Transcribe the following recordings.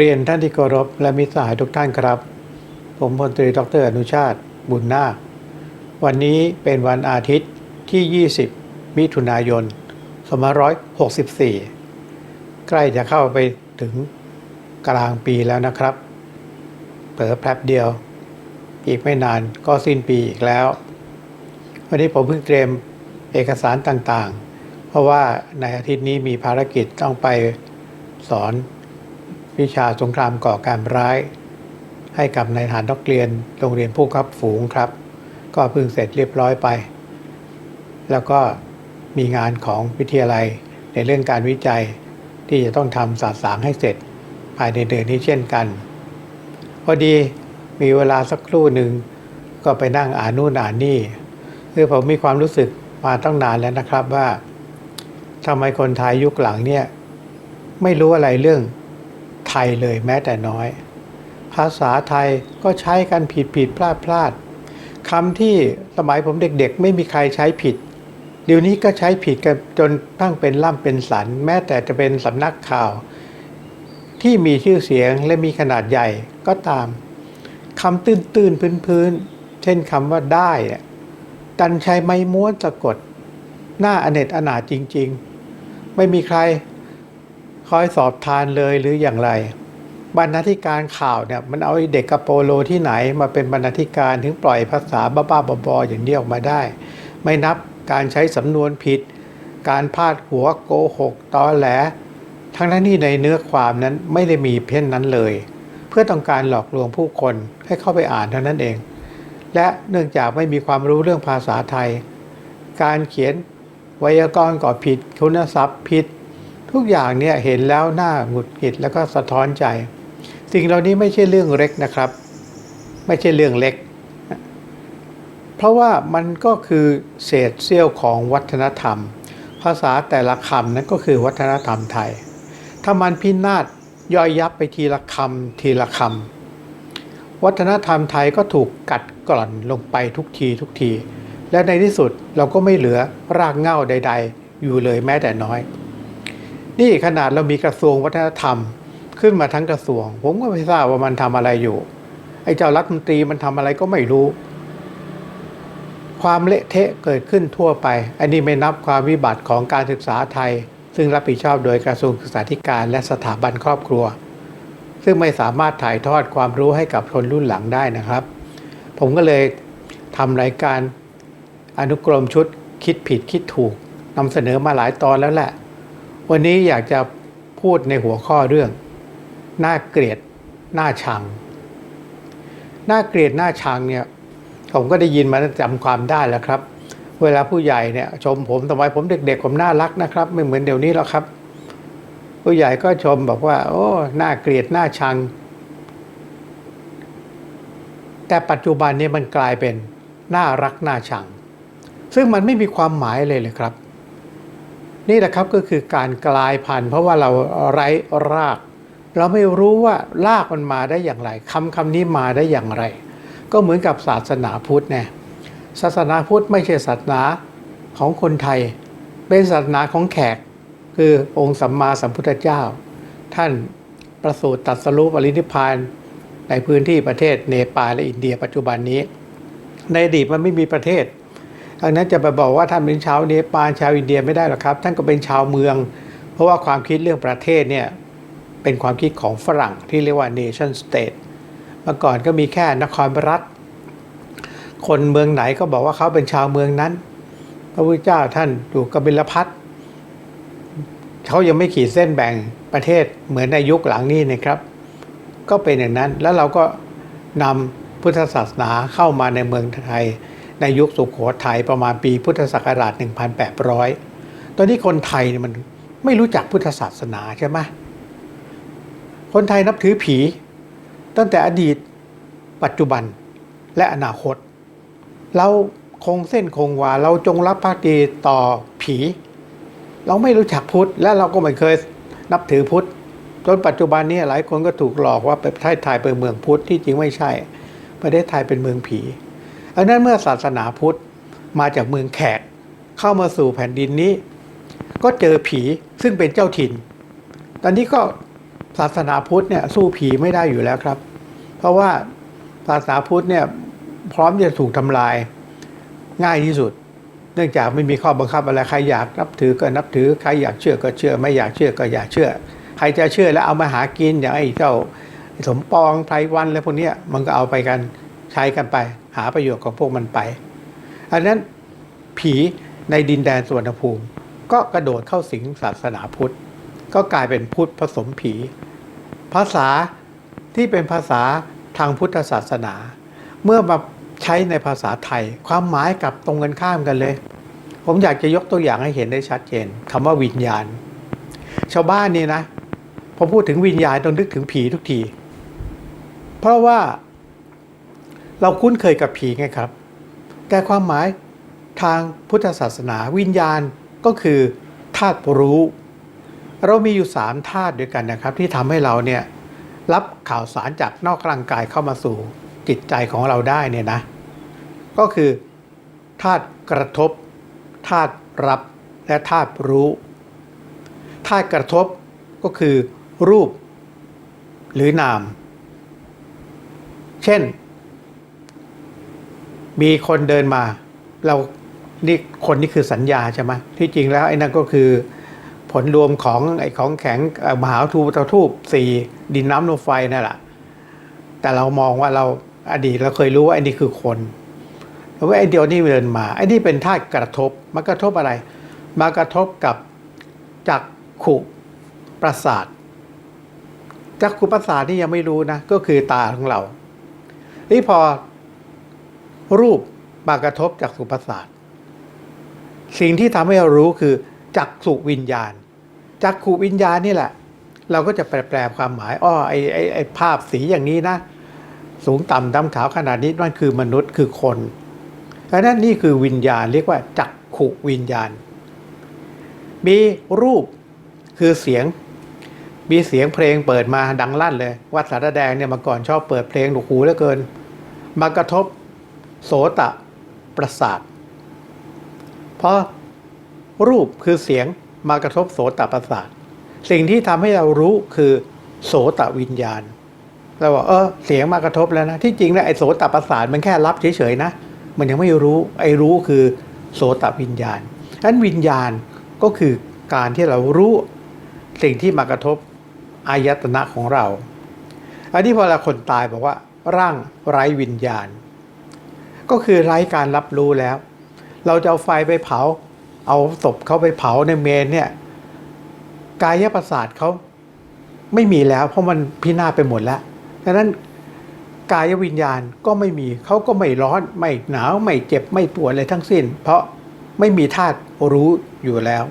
เรียนท่านที่เคารพและมิตรสหายทุกท่านครับ ผมพลตรีดรอนุชาติบุญนาค วันนี้เป็นวันอาทิตย์ที่ 20 มิถุนายน 2564 ใกล้จะเข้าไปถึงกลางปีแล้วนะครับ เผลอแป๊บเดียว อีกไม่นานก็สิ้นปีอีกแล้ว วันนี้ผมเพิ่งเตรียมเอกสารต่างๆ เพราะว่าในอาทิตย์นี้มีภารกิจต้องไปสอน วิชาสงครามก่อการร้าย ให้กับนายทหารนักเรียนโรงเรียนผู้ขับฝูงครับ ก็เพิ่งเสร็จเรียบร้อยไป แล้วก็มีงานของวิทยาลัยในเรื่องการวิจัยที่จะต้องทำสาสางให้เสร็จภายในเดือนนี้เช่นกัน พอดีมีเวลาสักครู่หนึ่งก็ไปนั่งอ่านนู่นอ่านนี่คือผมมีความรู้สึกมาตั้งนานแล้วนะครับว่าทำไมคนไทยยุคหลังเนี่ยไม่รู้อะไรเรื่อง ยเลยแม้แต่น้อย ภาษาไทยก็ใช้กันผิดผิดพลาดพลาดคำที่สมัยผมเด็กๆ ไม่มีใครใช้ผิด เดี๋ยวนี้ก็ใช้ผิดกันจนตั้งเป็นล่ำเป็นสัน แม้แต่จะเป็นสำนักข่าว ที่มีชื่อเสียงและมีขนาดใหญ่ก็ตามคำตื้นตื้นพื้นพื้นๆ เช่นคำว่าได้ดันใช้ไม้ม้วนสะกด หน้าอเนจอนาจริง ๆ ไม่มีใคร คอยสอบทานเลยหรืออย่างไร บรรณาธิการข่าวเนี่ยมันเอาเด็กกระโปโลที่ไหนมาเป็นบรรณาธิการถึงปล่อยภาษาบ้าๆบอๆอย่างนี้ออกมาได้ ไม่นับการใช้สำนวนผิด การพาดหัวโกหกตอแหล ทั้งนั้นที่ในเนื้อความนั้นไม่ได้มีเพี้ยนนั้นเลย เพื่อต้องการหลอกลวงผู้คนให้เข้าไปอ่านเท่านั้นเอง และเนื่องจากไม่มีความรู้เรื่องภาษาไทย การเขียนไวยากรณ์ก็ผิดคุณศัพท์ผิด ทุกอย่างเนี่ยเห็นแล้วหน้าหงุดหงิดแล้วก็สะท้อนใจ สิ่งเหล่านี้ไม่ใช่เรื่องเล็กนะครับ ไม่ใช่เรื่องเล็ก เพราะว่ามันก็คือเศษเสี้ยวของวัฒนธรรม ภาษาแต่ละคำนั้นก็คือวัฒนธรรมไทย ถ้ามันพินาศย่อยยับไปทีละคำทีละคำวัฒนธรรมไทยก็ถูกกัดกร่อนลงไปทุกทีทุกที และในที่สุดเราก็ไม่เหลือรากเหง้าใด ๆ อยู่เลยแม้แต่น้อย นี่ขนาดเรามีกระทรวงวัฒนธรรม ขึ้นมาทั้งกระทรวง ผมก็ไม่ทราบว่ามันทำอะไรอยู่ไอ้เจ้ารัฐมนตรีมันทำอะไรก็ไม่รู้ ความเละเทะเกิดขึ้นทั่วไป อันนี้ไม่นับความวิบัติของการศึกษาไทย ซึ่งรับผิดชอบโดยกระทรวงศึกษาธิการและสถาบันครอบครัว ซึ่งไม่สามารถถ่ายทอดความรู้ให้กับคนรุ่นหลังได้นะครับ ผมก็เลยทำรายการอนุกรมชุดคิดผิดคิดถูกนำเสนอมาหลายตอนแล้วแหละ วันนี้อยากจะพูดในหัวข้อเรื่อง น่าเกลียดน่าชัง น่าเกลียดน่าชังเนี่ยผมก็ได้ยินมาจำความได้แล้วครับ เวลาผู้ใหญ่เนี่ยชมผมสมัยผมเด็ก ๆ ผมน่ารักนะครับ ไม่เหมือนเดี๋ยวนี้แล้วครับ ผู้ใหญ่ก็ชมบอกว่า โอ้น่าเกลียดน่าชัง แต่ปัจจุบันนี้มันกลายเป็นน่ารักน่าชัง ซึ่งมันไม่มีความหมายเลยเลยครับ นี่แหละครับก็คือการกลายพันธุ์ เพราะว่าเราไร้ราก เราไม่รู้ว่ารากมันมาได้อย่างไรคำคำนี้มาได้อย่างไร ก็เหมือนกับศาสนาพุทธไงศาสนาพุทธไม่ใช่ศาสนาของคนไทย เป็นศาสนาของแขก คือองค์สัมมาสัมพุทธเจ้า ท่านประสูติตรัสรู้ปรินิพานในพื้นที่ประเทศเนปาลและอินเดียปัจจุบันนี้ ในอดีตมันไม่มีประเทศ ดังนั้นจะไปบอกว่าท่านเป็นชาวเนปาลชาวอินเดียไม่ได้หรอกครับ ท่านก็เป็นชาวเมือง เพราะว่าความคิดเรื่องประเทศเนี่ยเป็นความคิดของฝรั่งที่เรียกว่า nation state เมื่อก่อนก็มีแค่นครรัฐ คนเมืองไหนก็บอกว่าเขาเป็นชาวเมืองนั้น พระพุทธเจ้าท่านอยู่กบิลพัทเขายังไม่ขีดเส้นแบ่งประเทศเหมือนในยุคหลังนี้นะครับ ก็เป็นอย่างนั้นแล้วเราก็นำพุทธศาสนาเข้ามาในเมืองไทย ในยุคสุขโขทัยประมาณปีพุทธศักราช 1800 ตอนนี้คนไทยเนี่ยมันไม่รู้จักพุทธศาสนาใช่ไหมคนไทยนับถือผี ตั้งแต่อดีต ปัจจุบันและอนาคต เราคงเส้นคงวาเราจงรับภักดีต่อผี เราไม่รู้จักพุทธและเราก็ไม่เคยนับถือพุทธจนปัจจุบันนี้หลายคนก็ถูกหลอกว่าประเทศไทยเป็นเมืองพุทธที่จริงไม่ใช่ ประเทศไทยเป็นเมืองผี อันนั้นเมื่อศาสนาพุทธมาจากเมืองแขก เข้ามาสู่แผ่นดินนี้ ก็เจอผีซึ่งเป็นเจ้าถิ่น ตอนนี้ก็ศาสนาพุทธเนี่ยสู้ผีไม่ได้อยู่แล้วครับ เพราะว่าศาสนาพุทธเนี่ยพร้อมจะถูกทำลายง่ายที่สุด เนื่องจากไม่มีข้อบังคับอะไรใครอยากนับถือก็นับถือใครอยากเชื่อก็เชื่อ ไม่อยากเชื่อก็อย่าเชื่อ ใครจะเชื่อแล้วเอามาหากินอย่างไอ้เจ้าสมปองไพรวันอะไรพวกเนี้ยมันก็เอาไปกัน ใช้กันไป หาประโยชน์ของพวกมันไป อันนั้นผีในดินแดนสวนภูมิ ก็กระโดดเข้าสิงศาสนาพุทธ ก็กลายเป็นพุทธผสมผี ภาษาที่เป็นภาษาทางพุทธศาสนา เมื่อมาใช้ในภาษาไทย ความหมายกลับตรงกันข้ามกันเลย ผมอยากจะยกตัวอย่างให้เห็นได้ชัดเจนคำว่าวิญญาณ ชาวบ้านนี่นะพอพูดถึงวิญญาณต้องนึกถึงผีทุกที เพราะว่า เราคุ้นเคยกับผีไงครับ แต่ความหมายทางพุทธศาสนาวิญญาณก็คือธาตุรู้ เรามีอยู่สามธาตุด้วยกันนะครับ ที่ทำให้เราเนี่ยรับข่าวสารจากนอกร่างกายเข้ามาสู่จิตใจของเราได้เนี่ยนะ ก็คือธาตุกระทบธาตุรับและธาตุรู้ธาตุกระทบก็คือรูปหรือนาม เช่น มีคนเดินมา เรานี่คนนี่คือสัญญาใช่ไหมที่จริงแล้วไอ้นั่นก็คือ ผลรวมของไอ้ของแข็งมหาทูตทูปสี่ดินน้ำลมไฟนั่นแหละแต่เรามองว่าเราอดีตเราเคยรู้ว่าไอ้นี่คือคนแล้วว่าไอ้เดียวนี่เดินมาไอ้นี่เป็นธาตุกระทบมันกระทบอะไร มากระทบกับจักขุประสาทจักขุประสาทนี่ยังไม่รู้นะก็คือตาของเรานี่พอ รูปมากระทบจากสุประสาทสิ่งที่ทำให้เรารู้คือ จักสุวิญญาณ จักขุวิญญาณนี่แหละ เราก็จะแปลแปลความหมายอ้อไอไอไอภาพสีอย่างนี้นะ สูงต่ำดำขาวขนาดนี้นั่นคือมนุษย์คือคนดังนั้นนี่คือวิญญาณเรียกว่า จักขุวิญญาณ มีรูปคือเสียง มีเสียงเพลงเปิดมาดังลั่นเลย วัดสารแดงเนี่ยมาก่อนชอบเปิดเพลงหนูหูเหลือเกิน มากระทบ โสตะประสาท เพราะรูปคือเสียงมากระทบโสตประสาท สิ่งที่ทำให้เรารู้คือโสตวิญญาณเราบอกเออเสียงมากระทบแล้วนะที่จริงแล้วไอ้โสตประสาทมันแค่รับเฉยๆนะ มันยังไม่รู้ไอ้รู้คือโสตวิญญาณฉะนั้นวิญญาณก็คือการที่เรารู้สิ่งที่มากระทบอายตนะของเรา อันนี้พอเราคนตายบอกว่า ร่างไร้วิญญาณ ก็คือไร้การรับรู้แล้ว เราจะเอาไฟไปเผา เอาศพเขาไปเผาในเมนเนี่ยกายประสาทเขาไม่มีแล้ว เพราะมันพินาศไปหมดแล้วดังนั้นกายวิญญาณก็ไม่มีเขาก็ไม่ร้อนไม่หนาวไม่เจ็บไม่ปวดเลยทั้งสิ้น เพราะไม่มีธาตุรู้อยู่แล้ว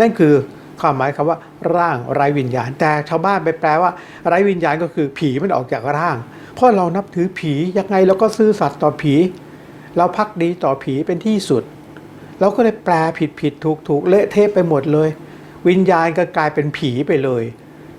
นั่นคือความหมายคำว่าร่างไร้วิญญาณ แต่ชาวบ้านไปแปลว่าไร้วิญญาณก็คือผีมันออกจากร่าง เพราะเรานับถือผียังไงเราก็ซื่อสัตย์ต่อผี เราพักดีต่อผีเป็นที่สุด เราก็เลยแปลผิดผิดถูกถูกเละเทะไปหมดเลย วิญญาณก็กลายเป็นผีไปเลย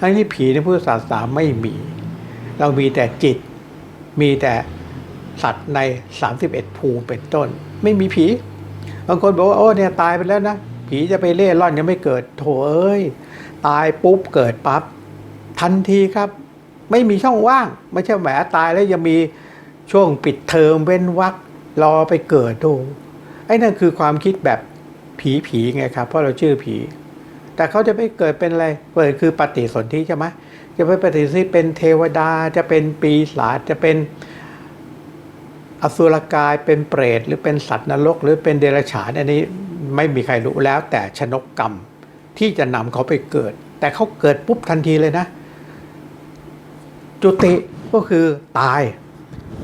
ทั้งที่ผีในพุทธศาสนาไม่มี เรามีแต่จิต มีแต่สัตว์ใน 31 ภูมิเป็นต้น ไม่มีผี บางคนบอกว่าโอ้เนี่ยตายไปแล้วนะผีจะไปเล่ร่อนยังไม่เกิดโถเอ้ย ตายปุ๊บเกิดปั๊บทันทีครับ ไม่มีช่องว่าง ไม่ใช่แหมตายแล้วยังมีช่วงปิดเทอมเว้นวัก รอไปเกิดโถไอ้นั่นคือความคิดแบบผีผีไงครับ เพราะเราชื่อผี แต่เขาจะไม่เกิดเป็นอะไรเกิดคือปฏิสนธิใช่ไหมจะไปปฏิสนธิเป็นเทวดาจะเป็นปีศาจจะเป็นอสุรกายเป็นเปรตหรือเป็นสัตว์นรก หรือเป็นเดรัจฉานอันนี้ไม่มีใครรู้แล้ว แต่ชนกกรรมที่จะนำเขาไปเกิด แต่เขาเกิดปุ๊บทันทีเลยนะ จุติก็คือตาย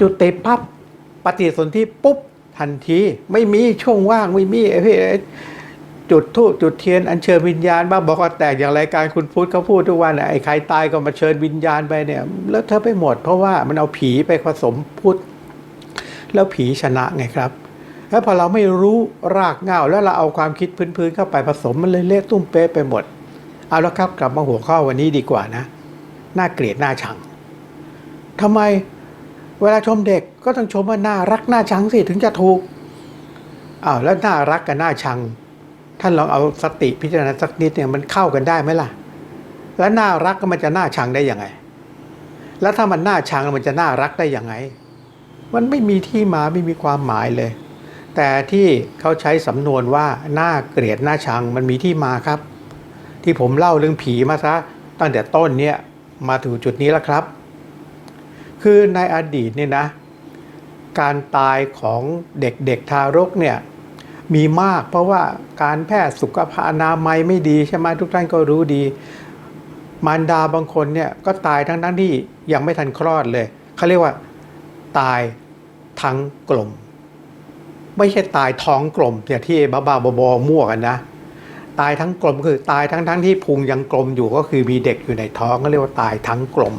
จุติปั๊บ ปฏิสนธิปุ๊บทันทีไม่มีช่วงว่างไม่มีไอ้พี่ไอ้จุดทูปจุดเทียนอัญเชิญวิญญาณบ้างบอกว่าแตกอย่างรายการคุณพุทธเขาพูดทุกวันไอ้ใครตายก็มาเชิญวิญญาณไปเนี่ย แล้วเธอไปหมด เพราะว่ามันเอาผีไปผสมพุทธแล้วผีชนะไงครับ แล้วพอเราไม่รู้รากเงาแล้วเราเอาความคิดพื้นๆเข้าไปผสมมันเลยเละตุ้มเป๊ะไปหมด เอาละครับกลับมาหัวข้อวันนี้ดีกว่านะน่าเกลียดน่าชังทำไม เวลาชมเด็กก็ต้องชมว่าน่ารักน่าชังสิถึงจะถูกอ้าวแล้วน่ารักกับน่าชัง ท่านลองเอาสติพิจารณาสักนิดเนี่ยมันเข้ากันได้ไหมล่ะ แล้วน่ารักก็มันจะน่าชังได้ยังไง แล้วถ้ามันน่าชังมันจะน่ารักได้ยังไง มันไม่มีที่มาไม่มีความหมายเลย แต่ที่เขาใช้สำนวนว่าน่าเกลียดน่าชังมันมีที่มาครับ ที่ผมเล่าเรื่องผีมาซะตั้งแต่ต้นเนี่ยมาถึงจุดนี้แล้วครับ คือในอดีตเนี่ยนะ การตายของเด็กๆทารกเนี่ยมีมากเพราะว่าการแพทย์สุขภาพอนามัยไม่ดีใช่ไหมทุกท่านก็รู้ดี มารดาบางคนเนี่ยก็ตายทั้งนั้นที่ยังไม่ทันคลอดเลยเขาเรียกว่า ตายทั้งกลม ไม่ใช่ตายท้องกลมอย่างที่บ้าๆบอๆมั่วกันนะ ตายทั้งกลมคือตายทั้งทั้งที่พุงยังกลมอยู่ก็คือมีเด็กอยู่ในท้องก็เรียกว่าตายทั้งกลม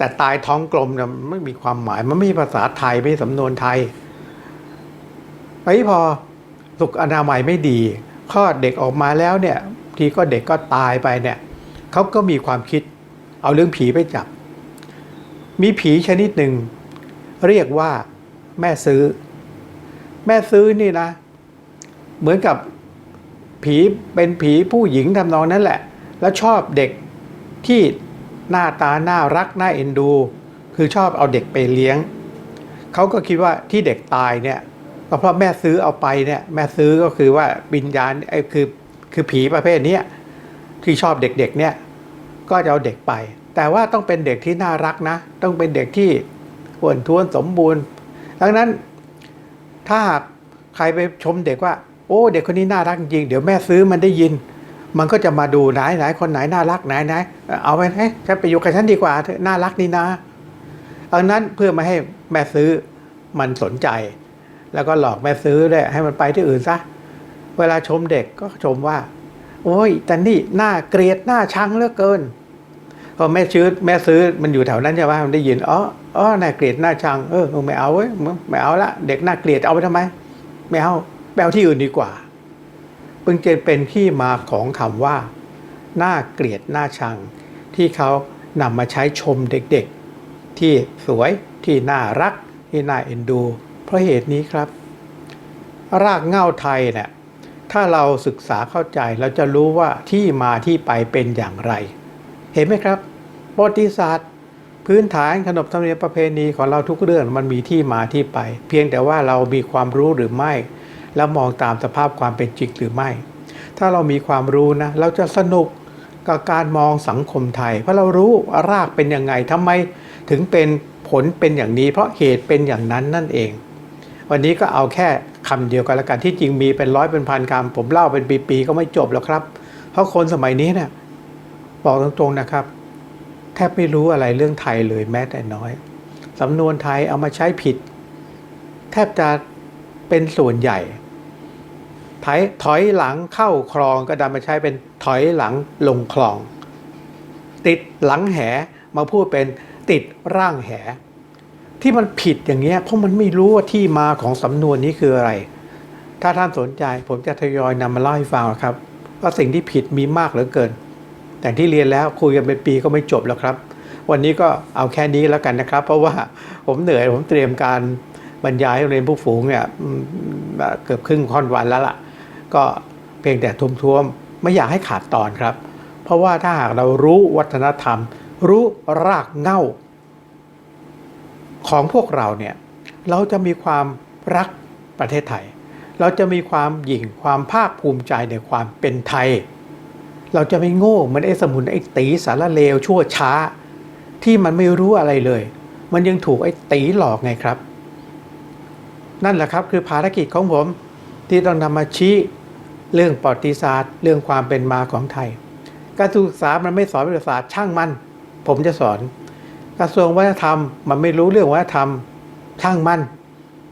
แต่ตายท้องกลมเนี่ยมันไม่มีความหมาย มันไม่มีภาษาไทยไม่มีสำนวนไทยไอ้พอสุขอนามัยไม่ดีคลอดเด็กออกมาแล้วเนี่ย ทีก็เด็กก็ตายไปเนี่ยเขาก็มีความคิด เอาเรื่องผีไปจับ มีผีชนิดหนึ่ง เรียกว่าแม่ซื้อ แม่ซื้อนี่นะ เหมือนกับผีเป็นผีผู้หญิงทำนองนั้นแหละ แล้วชอบเด็กที่ หน้าตาน่ารักน่าเอ็นดู คือชอบเอาเด็กไปเลี้ยง เขาก็คิดว่าที่เด็กตายเนี่ยก็เพราะแม่ซื้อเอาไปเนี่ยแม่ซื้อก็คือว่าวิญญาณไอ้คือคือผีประเภทนี้ที่ชอบเด็กๆเนี่ยก็จะเอาเด็กไป แต่ว่าต้องเป็นเด็กที่น่ารักนะ ต้องเป็นเด็กที่อ้วนท้วนสมบูรณ์ ดังนั้นถ้าหากใครไปชมเด็กว่า โอ้ เด็กคนนี้น่ารักจริง เดี๋ยวแม่ซื้อมันได้ยิน มันก็จะมาดูไหนไหนคนไหนน่ารักไหนไหนเอาไปให้ฉันไปอยู่กับฉันดีกว่าเถอะน่ารักนี่นะดังนั้นเพื่อมาให้แม่ซื้อมันสนใจ แล้วก็หลอกแม่ซื้อได้วยให้มันไปที่อื่นซะเวลาชมเด็กก็ชมว่า โอ้ยแต่นี่หน่าเกลียดหน่าชังเหลือเกินพอแม่ซื้อแม่ซื้อมันอยู่แถวนั้นใช่ไหมมันได้ยินอ๋ออ๋อหน่าเกลียดหน่าชังเออไม่เอาเว้ยไม่เอาละเด็กหน่าเกลียดเอาไปทำไมไม่เอาแปลที่อื่นดีกว่า เพิ่งจะเป็นที่มาของคำว่าน่าเกลียดน่าชัง ที่เขานำมาใช้ชมเด็กๆ ที่สวยที่น่ารัก ที่น่าเอ็นดู เพราะเหตุนี้ครับ รากเง้าไทยเนี่ยถ้าเราศึกษาเข้าใจเราจะรู้ว่าที่มาที่ไปเป็นอย่างไร เห็นไหมครับประวัติศาสตร์ พื้นฐานขนบธรรมเนียมประเพณีของเราทุกเรื่องมันมีที่มาที่ไป เพียงแต่ว่าเรามีความรู้หรือไม่ แล้วมองตามสภาพความเป็นจริงหรือไม่ ถ้าเรามีความรู้นะเราจะสนุกกับการมองสังคมไทย เพราะเรารู้รากเป็นยังไงทำไมถึงเป็นผลเป็นอย่างนี้ เพราะเหตุเป็นอย่างนั้นนั่นเอง วันนี้ก็เอาแค่คำเดียวกันละกันที่จริงมีเป็นร้อยเป็นพันคำผมเล่าเป็นปีๆก็ไม่จบหรอกครับ เพราะคนสมัยนี้เนี่ยบอกตรงๆนะครับ แทบไม่รู้อะไรเรื่องไทยเลยแม้แต่น้อยสำนวนไทยเอามาใช้ผิด แทบจะ เป็นส่วนใหญ่ถอยถอยหลังเข้าคลองก็ดันมาใช้เป็นถอยหลังลงคลอง ติดหลังแหมาพูดเป็นติดร่างแห ที่มันผิดอย่างเงี้ยเพราะมันไม่รู้ว่าที่มาของสำนวนนี้คืออะไร ถ้าท่านสนใจผมจะทยอยนำมาเล่าให้ฟังครับ ว่าสิ่งที่ผิดมีมากเหลือเกิน แต่ที่เรียนแล้วคุยกันเป็นปีก็ไม่จบแล้วครับ วันนี้ก็เอาแค่นี้แล้วกันนะครับ เพราะว่าผมเหนื่อยผมเตรียมการ บรรยายให้เรียนผู้ฝูงเนี่ยเกือบครึ่งค่อนวันแล้วล่ะ ก็เพียงแต่ทุ่มๆไม่อยากให้ขาดตอนครับ เพราะว่าถ้าหากเรารู้วัฒนธรรม รู้รากเหง้า ของพวกเราเนี่ยเราจะมีความรักประเทศไทย เราจะมีความหยิ่งความภาคภูมิใจในความเป็นไทย เราจะไม่โง่เหมือนไอ้สมุนไอ้ตีสารเลวชั่วช้า ที่มันไม่รู้อะไรเลย มันยังถูกไอ้ตีหลอกไงครับ นั่นแหละครับคือภารกิจของผมที่ต้องนำมาชี้เรื่องประวัติศาสตร์ เรื่องความเป็นมาของไทย การศึกษามันไม่สอนวิทยาศาสตร์ช่างมัน ผมจะสอน กระทรวงวัฒนธรรม มันไม่รู้เรื่องวัฒนธรรมช่างมัน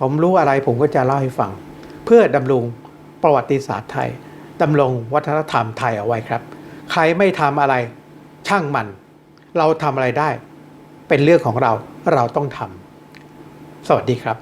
ผมรู้อะไรผมก็จะเล่าให้ฟัง เพื่อดำรงประวัติศาสตร์ไทยดำรงวัฒนธรรมไทยเอาไว้ครับ ใครไม่ทำอะไรช่างมัน เราทำอะไรได้ เป็นเรื่องของเราเราต้องทำสวัสดีครับ